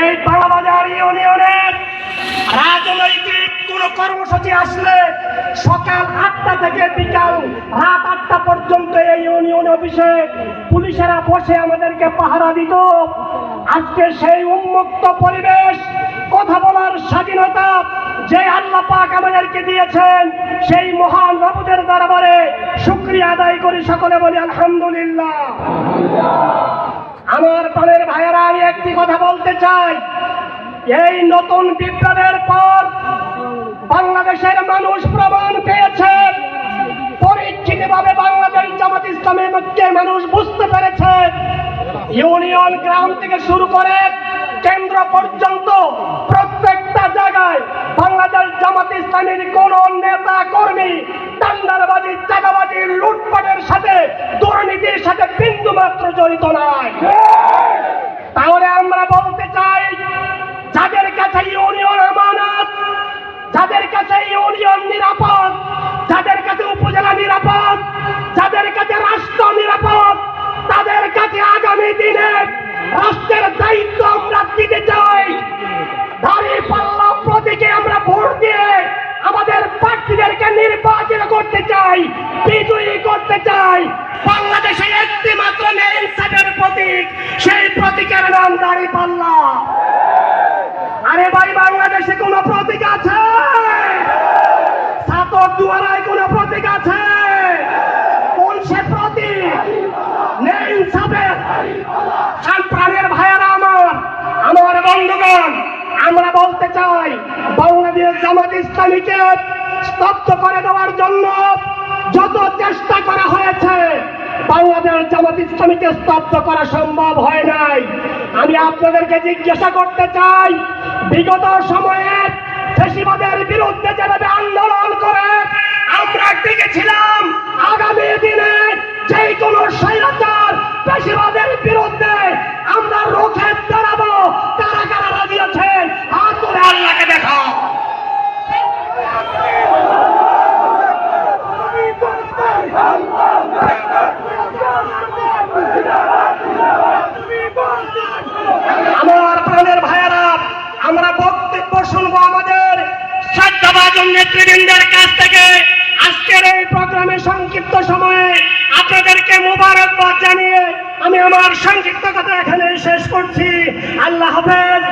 এই বাংলাবাজার ইউনিয়নের রাজনৈতিক কোন কর্মসূচি আসলে সকাল আটটা থেকে বিকাল রাত আটটা পর্যন্ত এই ইউনিয়ন অফিসে পুলিশেরা বসে আমাদেরকে পাহারা দিত। আজকে সেই উন্মুক্ত পরিবেশ, কথা বলার স্বাধীনতা যে আল্লাহ পাক আমাদেরকে দিয়েছেন, সেই মহান বাবুদের দরবারে শুক্রিয়া আদায় করি সকলে বলি আলহামদুলিল্লাহ। আমার প্রাণের ভাইয়েরা, আমি একটি কথা বলতে চাই। এই নতুন বিপ্লবের পর বাংলাদেশের মানুষ প্রমাণ পেয়েছে। পরিচ্ছিন্নভাবে বাংলাদেশ জামাত ইসলামের মধ্যে মানুষ বুঝতে পেরেছে। ইউনিয়ন গ্রাম থেকে শুরু করে কেন্দ্র পর্যন্ত প্রত্যেকটা জায়গায় বাংলাদেশ জামাত ইসলামের কোন নেতা, কর্মী টান্ডারবাজি চাঁদাবাজি, লুটপাটের সাথে, দুর্নীতির সাথে মাত্র জড়িত নয় তাহলে আমরা বলতে চাই, যাদের কাছে ইউনিয়ন আমানত, যাদের কাছে ইউনিয়ন নিরাপদ, যাদের কাছে উপজেলা নিরাপদ, যাদের কাছে রাষ্ট্র নিরাপদ, তাদের কাছে আগামী দিনে রাষ্ট্রের দায়িত্ব আমরা দিতে চাই। দাঁড়িয়ে পাল্লা প্রতীকে আমরা ভোট দিয়ে আমাদের প্রার্থীদেরকে নির্বাচিত করতে চাই, বিজয়ী করতে চাই। বাংলাদেশে নেই ইনসাফের প্রতীক, সেই প্রতীকের নাম দাঁড়িয়ে পাল্লা। আরে ভাই, বাংলাদেশে কোনো প্রতীক আছে? সাতর দুয়ারায় কোনো প্রতীক আছে? কোন সে প্রতীক? নেই ইনসাফের। প্রাণের ভাইয়েরা আমার আমার বন্ধুগণ, আমরা বলতে চাই, বাংলাদেশ জামাত ইসলামীকে স্তব্ধ করে দেওয়ার জন্য যত চেষ্টা করা হয়েছে বাংলাদেশ জামাত ইসলামীকে স্তব্ধ করা সম্ভব হয় নাই। আমি আপনাদেরকে জিজ্ঞাসা করতে চাই, বিগত সময়ে ফেসিবাদের বিরুদ্ধে যেভাবে আন্দোলন করে, আমরা টিকেছিলাম আগামী দিনে যে কোনো স্বৈরাচার পেশিবাদের বিরুদ্ধে আমরা রুখে দাঁড়াবো কারা কারা রাজি আছেন হাত তুলে আল্লাহকে দেখাও আমার প্রাণের ভাইয়েরা আমরা বক্তব্য শুনব আমাদের শ্রদ্ধাভাজন নেতৃবৃন্দের কাছ থেকে আজকের এই প্রোগ্রামে সংক্ষিপ্ত সময়ে আপনাদেরকে মোবারকবাদ জানিয়ে আমি আমার সংক্ষিপ্ত কথা এখানে শেষ করছি। আল্লাহ হাফেজ।